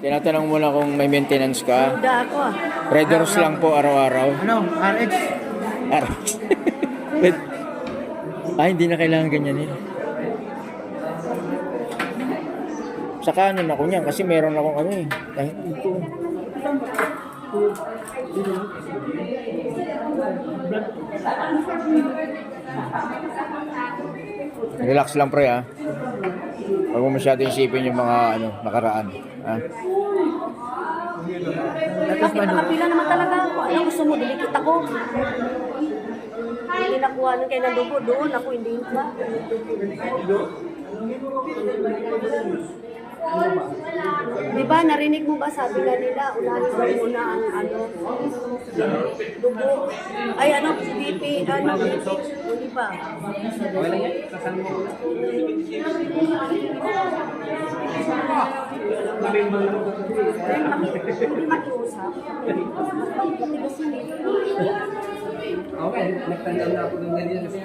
Tinatanong mo na kung may maintenance ka. Duda ako ah. Red Doors lang po araw-araw. Ano? RH? Araw. Red- Ay, hindi na kailangan ganyan eh. Sa kanan ako niyan kasi meron akong ano eh. Kahit ito. Relax lang pre ah. Huwag mo masyado isipin yung mga ano, nakaraan. Ha? Bakit nakapila naman talaga ako? Anong gusto mo? Dilikit ako. Hindi nakuha nun kayo ng dugo doon. Ako hindi ba? Ba, narinig mo ba sabi nga nila, unahin mo muna ang ano, dugo. Ay, ano, BP, ano, BP, di ba? Hindi makiusap. Matigas yun eh. Okay, nagtanda na ako ng ganyan kasi